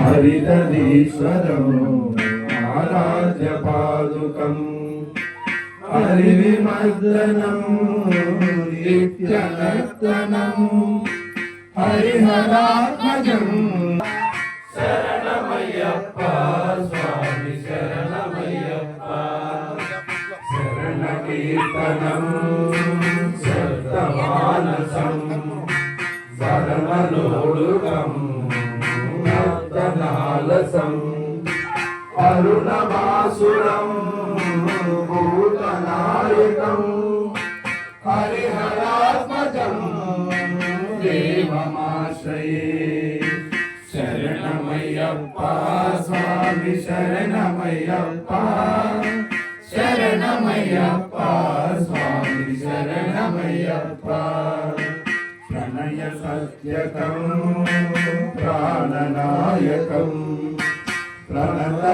హరిదీశ్వరం ఆరాధ్య పాదుకం హరివిమర్దనం నిత్యనర్తనం హరిహరాత్మజం. శరణమయ్యప్ప స్వామి శరణమయ్యప్ప. శరణ కీర్తనం శబ్దమానసం శరణలోడుకం అరుణవాసురం భూతనాయకం హరిహరాత్మజం దేవమాశ్రయే. శరణమయ్యప్ప స్వామి శరణమయ్యప్ప శరణమయ్యప్ప స్వామి శరణమయ్యప్ప. ప్రణయ సత్యకం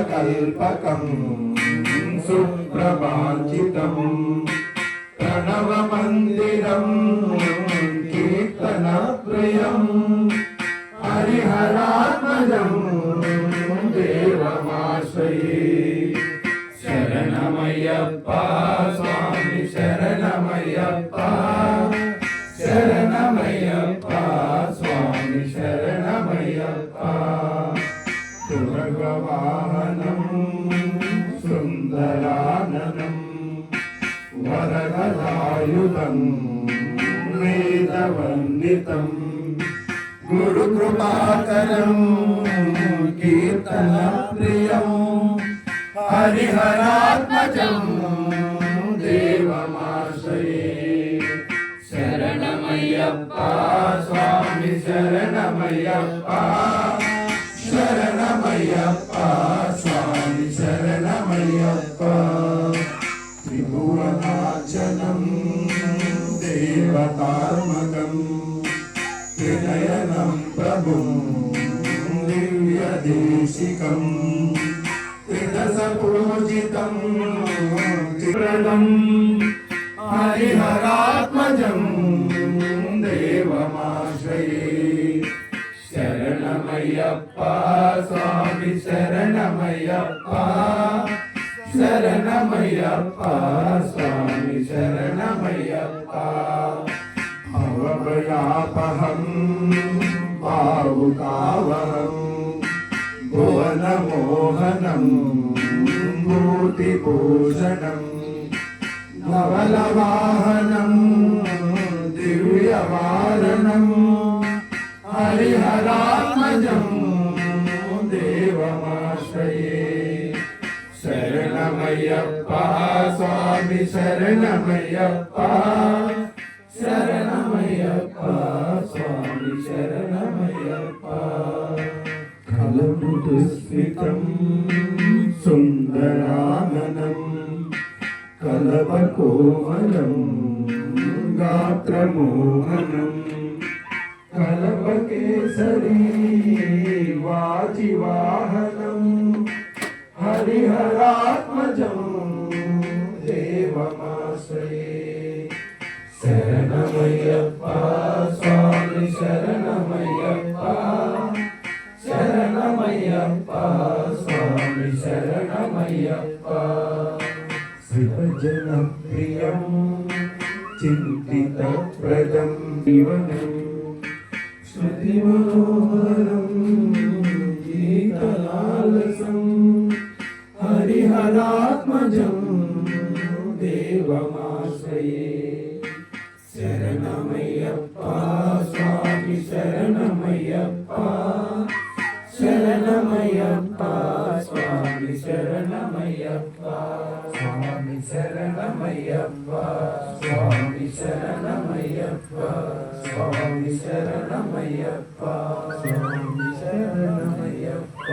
ప్రణతకల్పకం సుప్రభాజితం ప్రణవమందిరం కీర్తనప్రియం హరిహరాత్మజం దేవమాశ్రయే. శరణమయ్యప్ప. వరదలాయుధం వేదవందితం గురుకృపాకరం కీర్తన ప్రియం హరిహరాత్మజం దేవమాశ్రయే శరణమయ్యప్ప స్వామి శరణమయ్యప్ప శరణమయ్యప్ప స్వామి శరణమయ్యప్ప త్రిభువనాచనం దేవతాత్మకం త్రినయనం ప్రభుం దివ్యదేశికం త్రిదశపూజితం త్రిప్రదం హరిహరాత్మజం దేవమాశ్రయే శరణమయ్యప్ప స్వామి శరణమయ్యప్ప శరణమయ్యప్ప స్వామి శరణమయ్యప్ప. భవభయాపహం పావుకావహం భువనమోహనం మూర్తిభూషణం నవలవాహనం దివ్యవారణం హరిహరాత్మజం శరణమయ్యప్ప స్వామి శరణమయ్యప్ప శరణమయ్యప్ప స్వామి శరణమయ్యప్ప కలము దుస్మితం సుందరాననం కలపకోమలం గాత్రమోహనం కలపకేసరీ వాజివాహనం హరిహరాత్మజం దేవమాశ్రయే శరణమయ్యప్ప స్వామి శరణమయ్యప్ప శరణమయ్యప్ప స్వామి శరణమయ్యప్ప శివజన ప్రియం చింతిత ప్రజం హరిహరాత్మజం దేవమాశ్రయే. శరణమయ్యప్ప స్వామి శరణమయ్యప్ప శరణమయ్యప్ప స్వామి శరణమయ్యప్ప స్వామి శరణమయ్యప్ప స్వామి శరణమయ్యప్ప స్వామి శరణమయ్యప్ప స్వామి శరణమయ్యప్ప.